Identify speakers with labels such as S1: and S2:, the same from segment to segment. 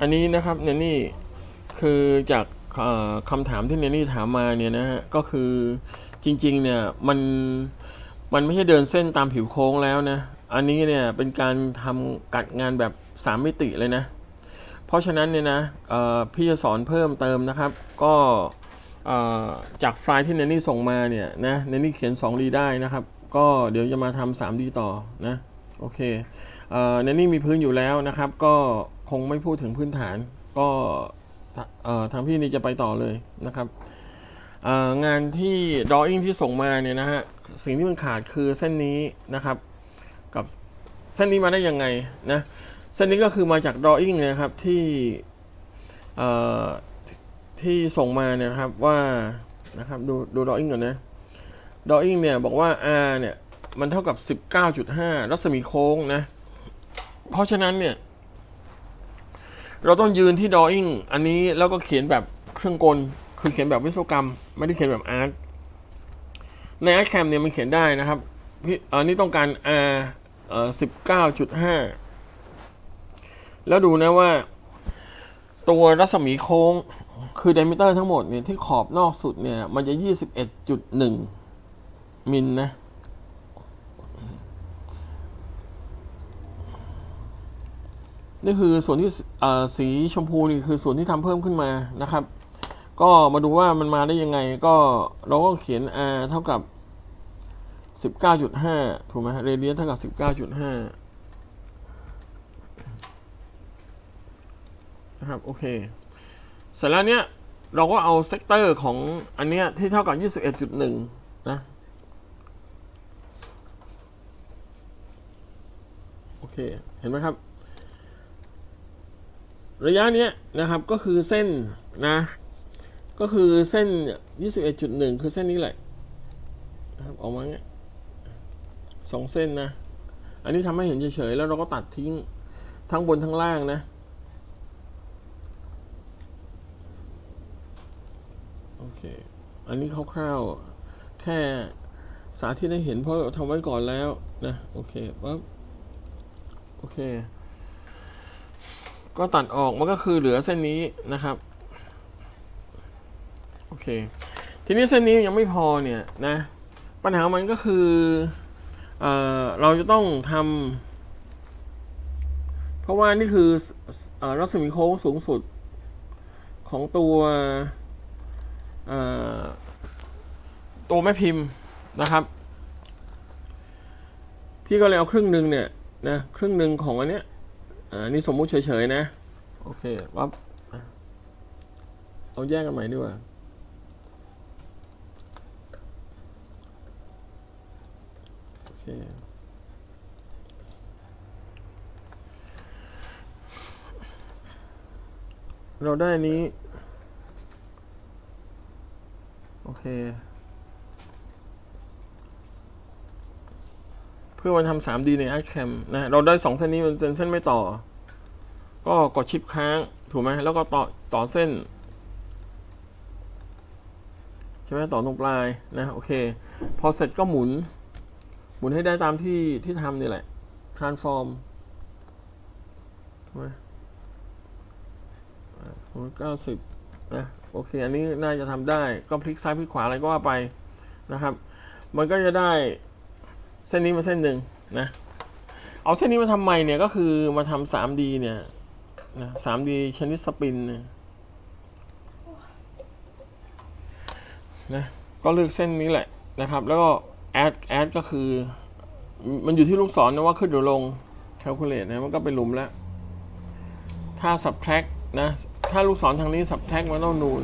S1: อันนี้นะครับเนนี่คือจากคำถามที่เนนี่ถามมาเนี่ยนะฮะก็คือจริงๆเนี่ยมันมันไม่ใช่เดินเส้นตามผิวโค้งแล้วนะ อันนี้เนี่ยเป็นการทำกัดงานแบบสามมิติเลยนะ เพราะฉะนั้นเนี่ยนะพี่จะสอนเพิ่มเติมนะครับ ก็จากไฟล์ที่เนนี่ส่งมาเนี่ยนะเนนี่เขียน 2D ได้นะครับ ก็เดี๋ยวจะมาทำ 3D ต่อนะโอเคเนนี่มีพื้นอยู่แล้วนะครับ ก็ คงไม่พูดถึงพื้นฐาน ก็ทางพี่นี่จะไปต่อเลยนะครับงานที่ drawing ที่ส่งมาเนี่ยนะฮะสิ่งที่มันขาดคือเส้นนี้นะครับ กับเส้นนี้มาได้ยังไงนะเส้นนี้ก็คือมาจาก drawing เนยนะครับที่ที่ส่งมาเนี่ยครับว่านะครับดูดู drawing ก่อนนะ drawing เนี่ยบอกว่า r เนี่ยมันเท่ากับ 19.5 รัศมีโค้งนะเพราะฉะนั้นเนี่ย เราต้องยืนที่ drawing อันนี้แล้วก็เขียนแบบเครื่องกล คือเขียนแบบวิศวกรรม ไม่ได้เขียนแบบอาร์ตใน a r t c a m เนี่ยมันเขียนได้นะครับพี่อันนี้ต้องการ r เอ่อ19.5แล้วดูนะว่า ตัวรัศมีโค้งคือ diameter ทั้งหมดเนี่ยที่ขอบนอกสุดเนี่ย มันจะ 21.1 มิลนะ นี่คือส่วนที่สีชมพูนี่คือส่วนที่ทำเพิ่มขึ้นมานะครับ ก็มาดูว่ามันมาได้ยังไงก็เราก็เขียน r เท่ากับ 19.5 ถูกไหมเรเดียสเท่ากับ 19.5 นะครับ โอเค เสร็จแล้วเนี้ยเราก็เอาเซกเตอร์ของอันเนี้ยที่เท่ากับ 21.1 นะ โอเค เห็นไหมครับ ระยะเนี้ยนะครับก็คือเส้นนะ ก็คือเส้น 21.1 คือเส้นนี้แหละนะครับออกมาเงี้ยสองเส้นนะ อันนี้ทำให้เห็นเฉยๆ แล้วเราก็ตัดทิ้งทั้งบนทั้งล่างนะโอเค อันนี้คร่าวๆ แค่สาธิตให้เห็นเพราะเราทำไว้ก่อนแล้วนะ โอเคปั๊บโอเค ก็ตัดออกมันก็คือเหลือเส้นนี้นะครับโอเคทีนี้เส้นนี้ยังไม่พอเนี่ยนะปัญหาของมันก็คือเออเราจะต้องทำเพราะว่านี่คืออรัศมีโค้งสูงสุดของตัวตัวแม่พิมพ์นะครับ พี่ก็เลยเอาครึ่งหนึ่งเนี่ยนะครึ่งหนึ่งของอันเนี้ย อ่านี่สมมุติเฉยๆนะ โอเคปั๊บอะเอาแยกกันใหม่ดีกว่าโอเคเราได้อันนี้ โอเค พื่อมาทำ 3D ใน Artcam นะเราได้2เส้นนี้มันเป็นเส้นไม่ต่อ ก็กดชิปค้างถูกไหมแล้วก็ต่อต่อเส้นใช่ไหมต่อตรงปลายนะโอเค พอเสร็จก็หมุน หมุนให้ได้ตามที่ที่ทำนี่แหละ transform ถูกไหมเก้าสิบนะโอเค อันนี้น่าจะทำได้ก็พลิกซ้ายพลิกขวาอะไรก็ว่าไปนะครับ มันก็จะได้ เส้นนี้มาเส้นหนึ่งนะ เอาเส้นนี้มาทำไมเนี่ยก็คือมาทำ 3D เนี่ยนะ 3D ชนิดสปินเนี่ยนะก็เลือกเส้นนี้แหละนะครับ แล้วก็ add add ก็คือ มันอยู่ที่ลูกศรนะว่าขึ้นหรือลง calculate นะมันก็เป็นหลุมแล้ว ถ้า subtract นะ ถ้าลูกศรทางนี้ subtract มันต้องนูน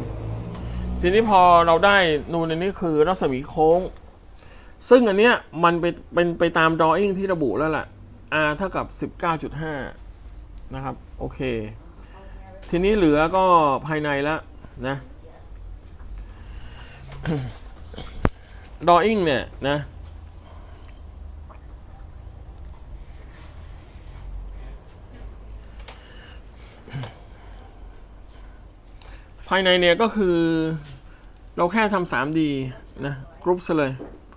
S1: ทีนี้พอเราได้นูนอันนี้คือรัศมีโค้ง ซึ่งอันเนี้ยมันเป็นเป็นไปตาม drawing ที่ระบุแล้วล่ะ r เท่ากับ 19.5 นะครับ โอเค ทีนี้เหลือก็ภายในแล้วนะ drawing เนี่ยนะภายในเนี่ยก็คือเราแค่ทำ 3D นะกรุ๊ปซะเลย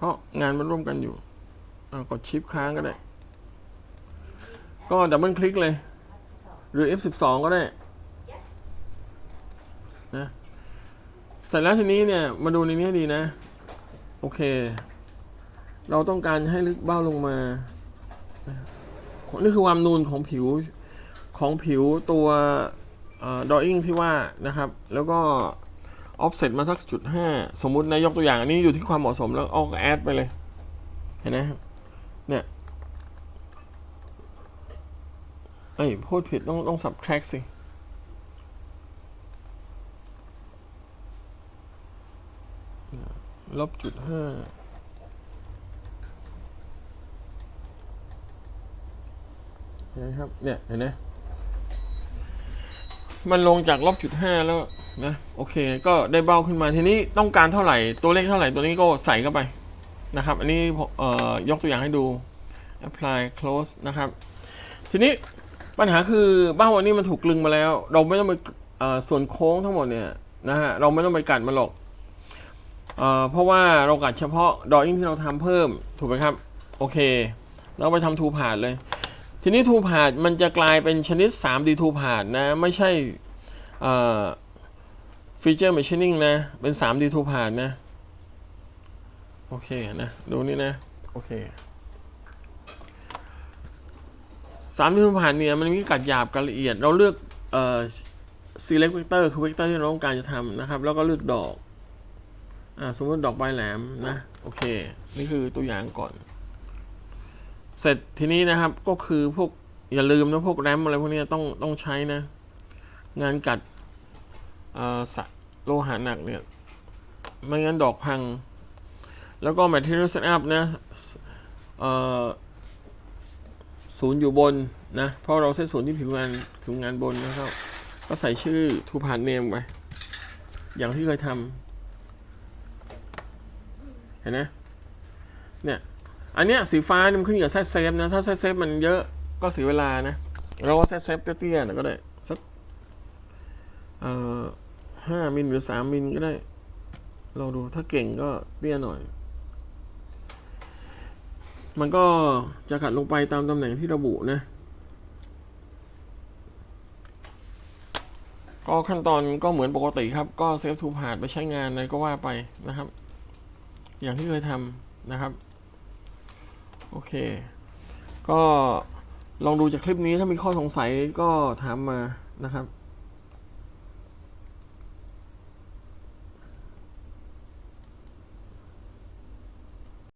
S1: พราะงานมันร่วมกันอยู่กดชิปค้างก็ได้ ก็ดับเบิลคลิกเลย หรือ F12 ก็ได้นะเสร็จแล้วทีนี้เนี่ย มาดูในนี้ดีนะ โอเค เราต้องการให้ลึกเบ้าลงมา นี่คือความนูนของผิวของผิวตัวดออิ่งที่ว่านะครับ แล้วก็ offset มาสักจุดห้าสมมุตินะยกตัวอย่างอันนี้อยู่ที่ความเหมาะสมแล้วเอาแอดไปเลย เห็นไหมเนี่ยเอ้ยพูดผิดต้องต้อง subtract สิลบจุดห้าเห็นครับ เนี่ย เห็นไหมมันลงจากลบจุดห้าแล้ว นะโอเคก็ได้เบ้าขึ้นมาทีนี้ต้องการเท่าไหร่ตัวเลขเท่าไหร่ตัวนี้ก็ใส่เข้าไปนะครับ อันนี้เอ่อยกตัวอย่างให้ดู apply close นะครับ ทีนี้ปัญหาคือเบ้าอันนี้มันถูกกลึงมาแล้ว เราไม่ต้องไปเอ่อส่วนโค้งทั้งหมดเนี่ยนะฮะเราไม่ต้องไปกัดมันหรอกเอ่อเพราะว่าเรากัดเฉพาะดอ w ิ n ที่เราทำเพิ่มถูกไหมครับโอเค เราไปทำทูผาดเลย ทีนี้ทูผาดมันจะกลายเป็นชนิด 3D ทูผาดนะไม่ใช่ ฟีเจอร์แมชชีนิ n งนะ เป็น 3D ทูผ่าดนะ โอเคนะ ดูนี่นะ โอเค 3D ทูผ่าดเนี่ยมันมีกัดหยาบกับละเอียด เราเลือกเอ่อ select vector คือ vector ที่เราต้องการจะทำนะครับ แล้วก็เลือกดอกอ่าสมมติดอกปลายแหลมนะ โอเค นี่คือตัวอย่างก่อน เสร็จทีนี้นะครับก็คือพวกอย่าลืมนะพวกแรมอะไรพวกนี้ต้องต้องใช้นะ งานกัดอ่าสะ โลหะหนักเนี่ย ไม่งั้นดอกพัง แล้วก็ material setup นะศูนย์อยู่บนนะ เพราะเราเซตศูนย์ที่ผิวงานผิวงานบนนะครับ ก็ใส่ชื่อทูพานเนมไป อย่างที่เคยทำเห็นไหมเนี่ย อันเนี้ยสีฟ้ามันขึ้นอยู่กับเซตเซฟนะ ถ้าเซตเซฟมันเยอะก็เสียเวลานะ เราก็เซตเซฟเตี้ยๆหน่อยก็ได้สักเอ่อ ห้ามิลหรือสามมิลก็ได้ลองดูถ้าเก่งก็เตี้ยหน่อย มันก็จะขัดลงไปตามตำแหน่งที่ระบุนะ ก็ขั้นตอนก็เหมือนปกติครับ ก็เซฟทูพาดไปใช้งานอะไรก็ว่าไปนะครับ อย่างที่เคยทำนะครับ โอเค ก็ลองดูจากคลิปนี้ถ้ามีข้อสงสัยก็ถามมานะครับ